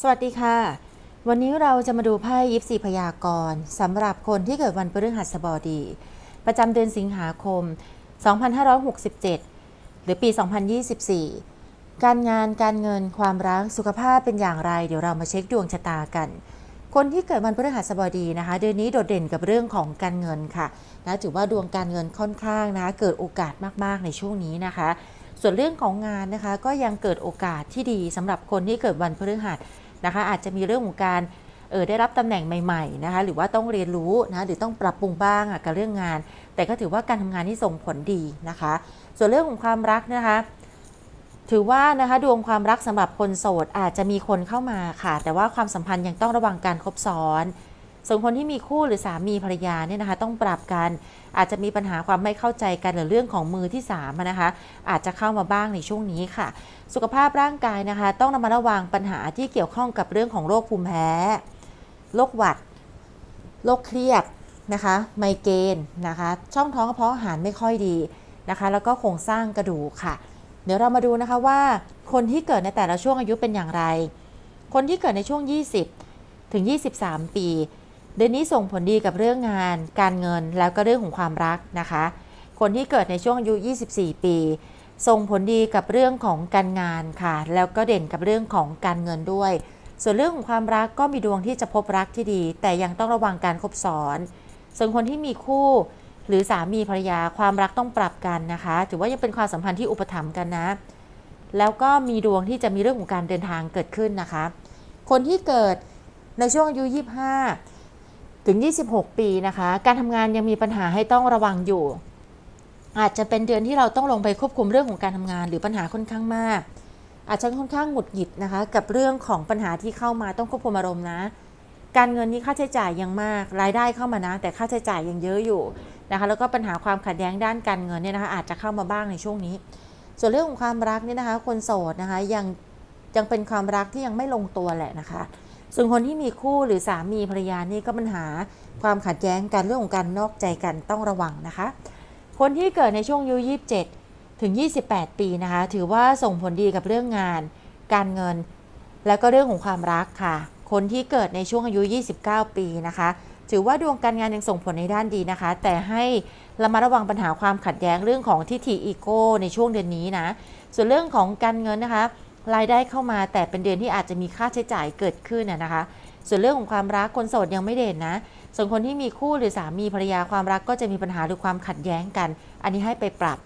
สวัสดีค่ะ วันนี้เราจะมาดูไพ่ยิปซีพยากรณ์สำหรับคนที่เกิดวันพฤหัสบดี ประจำเดือนสิงหาคม 2567 หรือปี 2024 การงานการเงินความรักสุขภาพเป็นอย่างไร เดี๋ยวเรามาเช็คดวงชะตากัน คนที่เกิดวันพฤหัสบดีนะคะ เดือนนี้โดดเด่นกับเรื่องของการเงินค่ะนะถือว่าดวงการเงินค่อนข้างนะคะเกิดโอกาสมากๆในช่วงนี้นะคะส่วนเรื่องของงานนะคะก็ยังเกิดโอกาสที่ดีสำหรับคนที่เกิดวันพฤหัส นะคะ อาจจะมีเรื่องของการเออได้รับตำแหน่งใหม่ๆนะคะหรือว่าต้องเรียนรู้นะหรือต้องปรับปรุงบ้างกับเรื่องงาน แต่ก็ถือว่าการทำงานที่ส่งผลดีนะคะ ส่วนเรื่องของความรักนะคะถือว่านะคะดวงความรักสำหรับคนโสดอาจจะมีคนเข้ามาค่ะ แต่ว่าความสัมพันธ์ยังต้องระวังการคบซ้อน ส่วนคนที่มีคู่หรือสามีภรรยาเนี่ยนะคะต้องปรับกัน อาจจะมีปัญหาความไม่เข้าใจกันหรือเรื่องของมือที่3นะคะอาจจะเข้ามาบ้างในช่วงนี้ค่ะ สุขภาพร่างกายนะคะ ต้องระมัดระวังปัญหาที่เกี่ยวข้องกับเรื่องของโรคภูมิแพ้โรคหวัดโรคเครียดนะคะไมเกรนนะคะ ช่องท้องกระเพาะอาหารไม่ค่อยดีนะคะ แล้วก็โครงสร้างกระดูกค่ะ เดี๋ยวเรามาดูนะคะว่าคนที่เกิดในแต่ละช่วงอายุเป็นอย่างไร คนที่เกิดในช่วง 20 ถึง 23 ปี เดือนนี้ส่งผลดีกับเรื่องงาน การเงินแล้วก็เรื่องของความรักนะคะ คนที่เกิดในช่วงอายุ 24 ปี ส่งผลดีกับเรื่องของการงานค่ะ แล้วก็เด่นกับเรื่องของการเงินด้วย ส่วนเรื่องของความรักก็มีดวงที่จะพบรักที่ดี แต่ยังต้องระวังการคบซ้อน ส่วนคนที่มีคู่ หรือสามีภรรยาความรักต้องปรับกันนะคะ ถือว่ายังเป็นความสัมพันธ์ที่อุปถัมภ์กันนะ แล้วก็มีดวงที่จะมีเรื่องของการเดินทางเกิดขึ้นนะคะ คนที่เกิดในช่วงอายุ 25 ถึง 26 ปีนะคะ การทำงานยังมีปัญหาให้ต้องระวังอยู่ อาจจะเป็นเดือนที่เราต้องลงไปควบคุมเรื่องของการทำงาน หรือปัญหาค่อนข้างมาก อาจจะค่อนข้างหงุดหงิดนะคะ กับเรื่องของปัญหาที่เข้ามาต้องควบคุมอารมณ์นะ การเงินนี่ค่าใช้จ่ายยังมาก รายได้เข้ามานะ แต่ค่าใช้จ่ายยังเยอะอยู่นะคะแล้วก็ปัญหาความขัดแย้งด้านการเงินเนี่ยนะคะอาจจะเข้ามาบ้างในช่วงนี้ ส่วนเรื่องของความรักเนี่ยนะคะ คนโสดนะคะยังยังเป็นความรักที่ยังไม่ลงตัวแหละนะคะ ส่วนคนที่มีคู่หรือสามีภรรยานี่ก็ปัญหาความขัดแย้งกันเรื่องของการนอกใจกันต้องระวังนะคะ คนที่เกิดในช่วงอายุ27 ถึง 28 ปีนะคะ ถือว่าส่งผลดีกับเรื่องงาน การเงิน แล้วก็เรื่องของความรักค่ะ คนที่เกิดในช่วงอายุ 29 ปีนะคะ ถือว่าดวงการงานยังส่งผลในด้านดีนะคะ แต่ให้ระมัดระวังปัญหาความขัดแย้งเรื่องของทิฏฐิอีโก้ในช่วงเดือนนี้นะ ส่วนเรื่องของการเงินนะคะ รายได้เข้ามาแต่เป็นเดือนที่อาจจะมีค่าใช้จ่ายเกิดขึ้นนะนะคะ ส่วนเรื่องของความรักคนโสดยังไม่เด่นนะ ส่วนคนที่มีคู่หรือสามีภรรยาความรักก็จะมีปัญหาหรือความขัดแย้งกัน อันนี้ให้ไปปรับ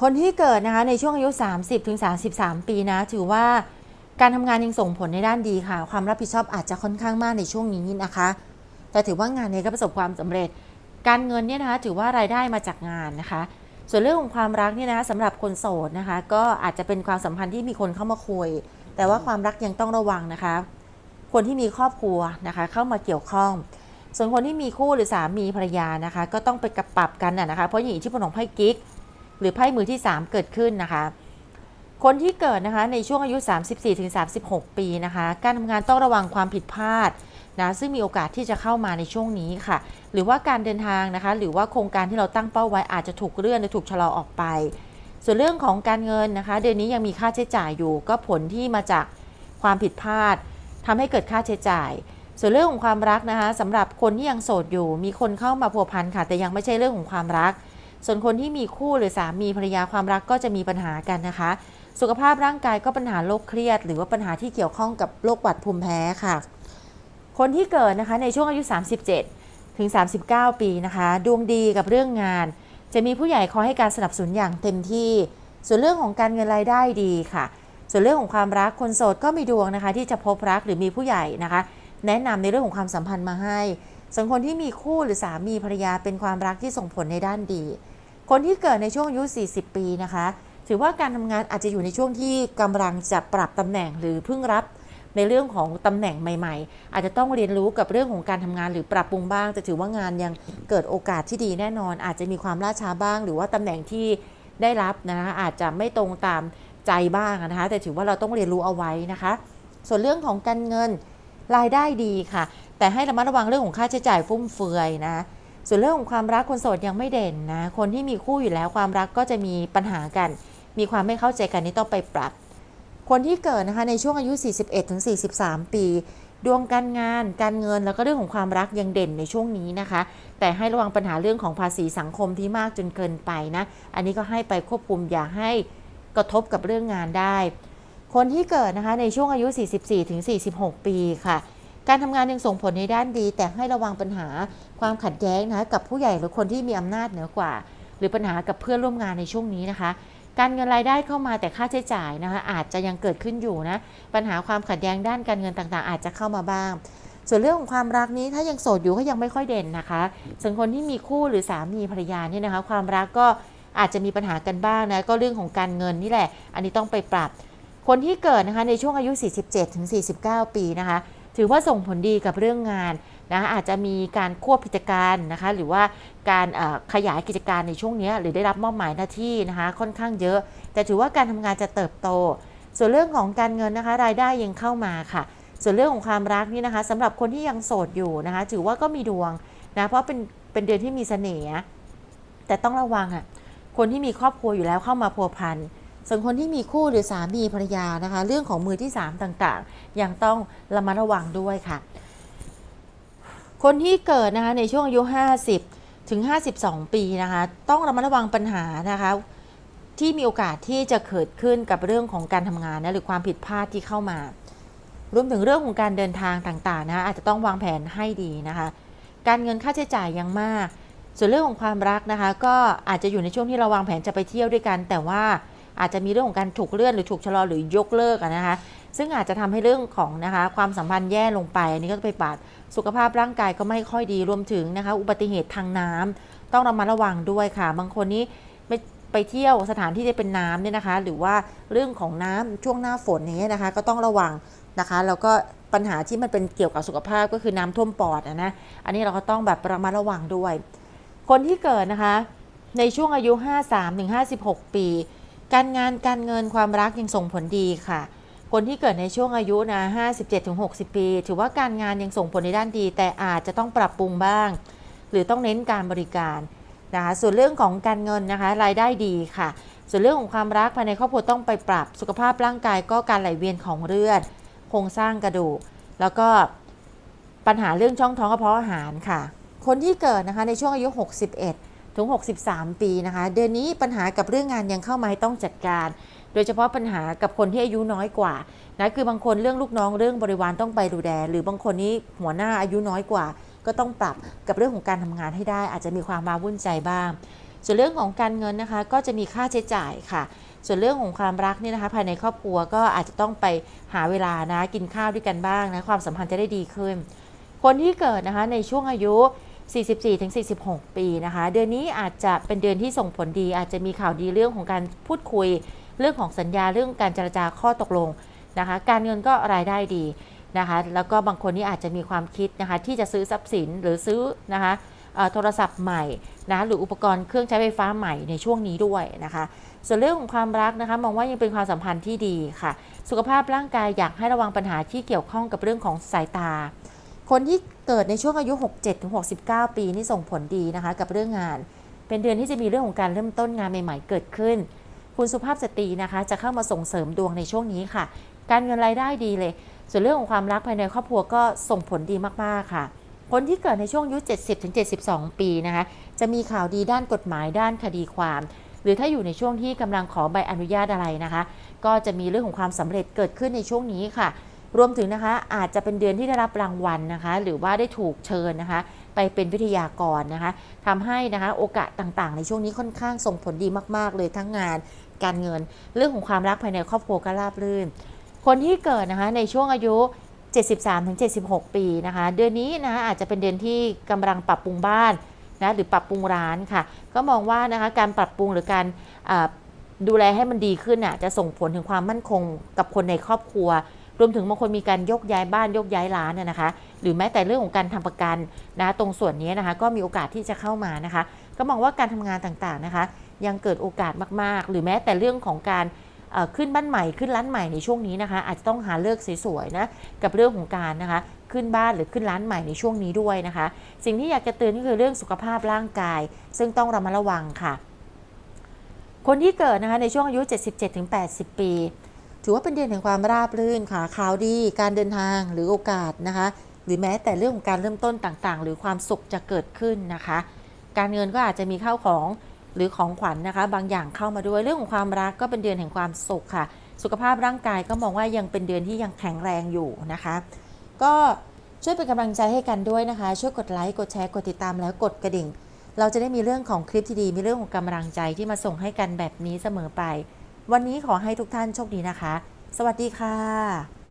คนที่เกิดนะคะในช่วงอายุ 30ถึง33 ปีนะ ถือว่าการทำงานยังส่งผลในด้านดีค่ะ ความรับผิดชอบอาจจะค่อนข้างมากในช่วงนี้นะคะ แต่ถือว่างานนี้ก็ประสบความสำเร็จ การเงินเนี่ยนะคะถือว่ารายได้มาจากงานนะคะ ส่วนเรื่องของความรักเนี่ยนะคะสำหรับคนโสดนะคะ ก็อาจจะเป็นความสัมพันธ์ที่มีคนเข้ามาคุย แต่ว่าความรักยังต้องระวังนะคะ คนที่มีครอบครัวนะคะ เข้ามาเกี่ยวข้อง ส่วนคนที่มีคู่หรือสามีภรรยานะคะ ก็ต้องไปกับปรับกันนะนะคะ เพราะอย่างที่พลของไพ่กิ๊กหรือไพ่มือที่ 3 เกิดขึ้นนะคะ คนที่เกิดนะคะในช่วงอายุ 34-36 ปีนะคะ การทำงานต้องระวังความผิดพลาด นะซึ่งมีโอกาสที่จะเข้ามาในช่วงนี้ค่ะ หรือว่าการเดินทางนะคะ หรือว่าโครงการที่เราตั้งเป้าไว้อาจจะถูกเลื่อนหรือถูกชะลอออกไป ส่วนเรื่องของการเงินนะคะ เดือนนี้ยังมีค่าใช้จ่ายอยู่ ก็ผลที่มาจากความผิดพลาดทำให้เกิดค่าใช้จ่าย ส่วนเรื่องของความรักนะคะสำหรับคนที่ยังโสดอยู่ มีคนเข้ามาพัวพันค่ะ แต่ยังไม่ใช่เรื่องของความรัก ส่วนคนที่มีคู่หรือสามีภรรยาความรักก็จะมีปัญหากันนะคะ สุขภาพร่างกายก็ปัญหาโรคเครียด หรือว่าปัญหาที่เกี่ยวข้องกับโรคหวัดภูมิแพ้ค่ะ คนที่เกิดนะคะในช่วงอายุ 37 ถึง 39 ปีนะคะ ดวงดีกับเรื่องงาน จะมีผู้ใหญ่คอยให้การสนับสนุนอย่างเต็มที่ ส่วนเรื่องของการเงินรายได้ดีค่ะ ส่วนเรื่องของความรักคนโสดก็มีดวงนะคะ ที่จะพบรักหรือมีผู้ใหญ่นะคะ แนะนำในเรื่องของความสัมพันธ์มาให้ ส่วนคนที่มีคู่หรือสามีภรรยาเป็นความรักที่ส่งผลในด้านดี คนที่เกิดในช่วงอายุ 40 ปีนะคะ ถือว่าการทำงานอาจจะอยู่ในช่วงที่กำลังจะปรับตำแหน่งหรือเพิ่งรับ ในเรื่องของตำแหน่งใหม่ ๆ อาจจะต้องเรียนรู้กับเรื่องของการทำงานหรือปรับปรุงบ้างแต่ถือว่างานยังเกิดโอกาสที่ดีแน่นอน อาจจะมีความล่าช้าบ้าง หรือว่าตำแหน่งที่ได้รับนะคะอาจจะไม่ตรงตามใจบ้างนะคะ แต่ถือว่าเราต้องเรียนรู้เอาไว้นะคะ ส่วนเรื่องของการเงินรายได้ดีค่ะ แต่ให้ระมัดระวังเรื่องของค่าใช้จ่ายฟุ่มเฟือยนะส่วนเรื่องของความรักคนโสดยังไม่เด่นนะ คนที่มีคู่อยู่แล้วความรักก็จะมีปัญหากัน มีความไม่เข้าใจกันนี่ต้องไปปรับ คนที่เกิดนะคะในช่วงอายุ 41ถึง43 ปี ดวงการงาน การเงินแล้วก็เรื่องของความรักยังเด่นในช่วงนี้นะคะ แต่ให้ระวังปัญหาเรื่องของภาษีสังคมที่มากจนเกินไปนะ อันนี้ก็ให้ไปควบคุมอย่าให้กระทบกับเรื่องงานได้ คนที่เกิดนะคะในช่วงอายุ 44ถึง46 ปีค่ะ การทำงานยังส่งผลในด้านดี แต่ให้ระวังปัญหาความขัดแย้งนะคะกับผู้ใหญ่หรือคนที่มีอำนาจเหนือกว่า หรือปัญหากับเพื่อนร่วมงานในช่วงนี้นะคะ การเงินรายได้เข้ามาแต่ค่าใช้จ่ายนะคะอาจจะยังเกิดขึ้นอยู่นะ ปัญหาความขัดแย้งด้านการเงินต่างๆ อาจจะเข้ามาบ้าง ส่วนเรื่องของความรักนี้ถ้ายังโสดอยู่ก็ยังไม่ค่อยเด่นนะคะส่วนคนที่มีคู่หรือสามีภรรยาเนี่ยนะคะ ความรักก็อาจจะมีปัญหากันบ้างนะก็เรื่องของการเงินนี่แหละ อันนี้ต้องไปปรับ คนที่เกิดนะคะในช่วงอายุ 47-49 ปีนะคะ ถือว่าส่งผลดีกับเรื่องงาน นะอาจจะมีการควบกิจการนะคะ หรือว่าการขยายกิจการในช่วงนี้หรือได้รับมอบหมายหน้าที่นะคะค่อนข้างเยอะ แต่ถือว่าการทำงานจะเติบโต ส่วนเรื่องของการเงินนะคะ รายได้ยังเข้ามาค่ะ ส่วนเรื่องของความรักนี่นะคะสำหรับคนที่ยังโสดอยู่นะคะ ถือว่าก็มีดวงนะเพราะเป็นเป็นเดือนที่มีเสน่ห์แต่ต้องระวังอะคนที่มีครอบครัวอยู่แล้วเข้ามาพัวพันส่วนคนที่มีคู่หรือสามีภรรยานะคะ เรื่องของมือที่ 3 ต่างๆ ยังต้องระมัดระวังด้วยค่ะ คนที่เกิดนะคะในช่วงอายุ 50 ถึง 52 ปีนะคะ ต้องระมัดระวังปัญหานะคะ ที่มีโอกาสที่จะเกิดขึ้นกับเรื่องของการทำงานนะหรือความผิดพลาดที่เข้ามารวมถึงเรื่องของการเดินทางต่างๆนะคะอาจจะต้องวางแผนให้ดีนะคะ การเงินค่าใช้จ่ายยังมาก ส่วนเรื่องของความรักนะคะ ก็อาจจะอยู่ในช่วงที่เราวางแผนจะไปเที่ยวด้วยกัน แต่ว่าอาจจะมีเรื่องของการถูกเลื่อนหรือถูกชะลอหรือยกเลิกนะคะ ซึ่งอาจจะทำให้เรื่องของนะคะความสัมพันธ์แย่ลงไปอันนี้ก็ไปปาดสุขภาพร่างกายก็ไม่ค่อยดีรวมถึงนะคะอุบัติเหตุทางน้ำต้องระมัดระวังด้วยค่ะ บางคนนี้ไม่ไปเที่ยวสถานที่ที่เป็นน้ำเนี่ยนะคะ หรือว่าเรื่องของน้ำช่วงหน้าฝนอย่างเงี้ยนะคะ ก็ต้องระวังนะคะแล้วก็ปัญหาที่มันเป็นเกี่ยวกับสุขภาพก็คือน้ำท่วมปอดนะอันนี้เราก็ต้องแบบระมัดระวังด้วย คนที่เกิดนะคะ ในช่วงอายุ 53-56 ปี การงานการเงินความรักยังส่งผลดีค่ะ คนที่เกิดในช่วงอายุนะ 57-60 ปี ถือว่าการงานยังส่งผลในด้านดี แต่อาจจะต้องปรับปรุงบ้าง หรือต้องเน้นการบริการนะคะส่วนเรื่องของการเงินนะคะรายได้ดีค่ะ ส่วนเรื่องของความรักภายในครอบครัวต้องไปปรับสุขภาพร่างกายก็การไหลเวียนของเลือดโครงสร้างกระดูก แล้วก็ปัญหาเรื่องช่องท้องกระเพาะอาหารค่ะ คนที่เกิดนะคะในช่วงอายุ 61 ถึง 63 ปีนะคะ เดือนนี้ปัญหากับเรื่องงานยังเข้ามาให้ต้องจัดการ โดยเฉพาะปัญหากับคนที่อายุน้อยกว่านะคือบางคนเรื่องลูกน้องเรื่องบริวารต้องไปดูแลหรือบางคนนี้หัวหน้าอายุน้อยกว่า ก็ต้องปรับกับเรื่องของการทำงานให้ได้ อาจจะมีความมาวุ่นใจบ้าง ส่วนเรื่องของการเงินนะคะ ก็จะมีค่าใช้จ่ายค่ะ ส่วนเรื่องของความรักเนี่ยนะคะ ภายในครอบครัวก็อาจจะต้องไปหาเวลานะกินข้าวด้วยกันบ้างนะความสัมพันธ์จะได้ดีขึ้น คนที่เกิดนะคะในช่วงอายุ44-46 ปีนะคะ เดือนนี้อาจจะเป็นเดือนที่ส่งผลดี อาจจะมีข่าวดีเรื่องของการพูดคุย เรื่องของสัญญาเรื่องการเจรจาข้อตกลงนะคะ การเงินก็รายได้ดีนะคะ แล้วก็บางคนนี่อาจจะมีความคิดนะคะที่จะซื้อทรัพย์สินหรือซื้อนะคะโทรศัพท์ใหม่นะหรืออุปกรณ์เครื่องใช้ไฟฟ้าใหม่ในช่วงนี้ด้วยนะคะ ส่วนเรื่องของความรักนะคะมองว่ายังเป็นความสัมพันธ์ที่ดีค่ะ สุขภาพร่างกายอยากให้ระวังปัญหาที่เกี่ยวข้องกับเรื่องของสายตา คนที่เกิดในช่วงอายุ 67-69 ปีนี่ส่งผลดีนะคะกับเรื่องงาน เป็นเดือนที่จะมีเรื่องของการเริ่มต้นงานใหม่ ๆ เกิดขึ้น คุณสุภาพสตรีนะคะ จะเข้ามาส่งเสริมดวงในช่วงนี้ค่ะ การเงินรายได้ดีเลย ส่วนเรื่องของความรักภายในครอบครัวก็ส่งผลดีมากๆค่ะ คนที่เกิดในช่วงอายุ 70-72 ปีนะคะ จะมีข่าวดีด้านกฎหมายด้านคดีความ หรือถ้าอยู่ในช่วงที่กำลังขอใบอนุญาตอะไรนะคะ ก็จะมีเรื่องของความสำเร็จเกิดขึ้นในช่วงนี้ค่ะ รวมถึงนะคะอาจจะเป็นเดือนที่ได้รับรางวัลนะคะ หรือว่าได้ถูกเชิญนะคะ ไปเป็นวิทยากรนะคะทำให้นะคะโอกาสต่างๆ ในช่วงนี้ค่อนข้างส่งผลดีมาก ๆ เลยทั้งงาน การเงิน เรื่องของความรักภายในครอบครัวก็ราบรื่น คนที่เกิดนะคะในช่วงอายุ 73-76 ปีนะคะ เดือนนี้นะคะอาจจะเป็นเดือนที่กำลังปรับปรุงบ้านนะหรือปรับปรุงร้านค่ะ ก็มองว่านะคะการปรับปรุงหรือการดูแลให้มันดีขึ้นน่ะจะส่งผลถึงความมั่นคงกับคนในครอบครัว รวมถึงบางคนมีการยกย้ายบ้านยกย้ายร้านน่ะนะคะ หรือแม้แต่เรื่องของการทำประกันนะตรงส่วนนี้นะคะ ก็มีโอกาสที่จะเข้ามานะคะ ก็มองว่าการทำงานต่างๆนะคะ ยังเกิดโอกาสมากๆ หรือแม้แต่เรื่องของการขึ้นบ้านใหม่ขึ้นร้านใหม่ในช่วงนี้นะคะ อาจจะต้องหาเลิกสวยๆนะกับเรื่องของการนะคะ ขึ้นบ้านหรือขึ้นร้านใหม่ในช่วงนี้ด้วยนะคะ สิ่งที่อยากจะเตือนก็คือเรื่องสุขภาพร่างกาย ซึ่งต้องระมัดระวังค่ะ คนที่เกิดนะคะในช่วงอายุ 77-80 ปี ถือว่าเป็นเดือนแห่งความราบรื่นค่ะข่าวดีการเดินทางหรือโอกาสนะคะ หรือแม้แต่เรื่องของการเริ่มต้นต่างๆ หรือความสุขจะเกิดขึ้นนะคะ การเงินก็อาจจะมีเข้าของ หรือของขวัญนะคะ บางอย่างเข้ามาด้วยเรื่องของความรักก็เป็นเดือนแห่งความสุขค่ะ สุขภาพร่างกายก็มองว่ายังเป็นเดือนที่ยังแข็งแรงอยู่นะคะ ก็ช่วยเป็นกำลังใจให้กันด้วยนะคะ ช่วยกดไลค์กดแชร์กดติดตามแล้วกดกระดิ่ง เราจะได้มีเรื่องของคลิปที่ดีมีเรื่องของกำลังใจที่มาส่งให้กันแบบนี้เสมอไป วันนี้ขอให้ทุกท่านโชคดีนะคะ สวัสดีค่ะ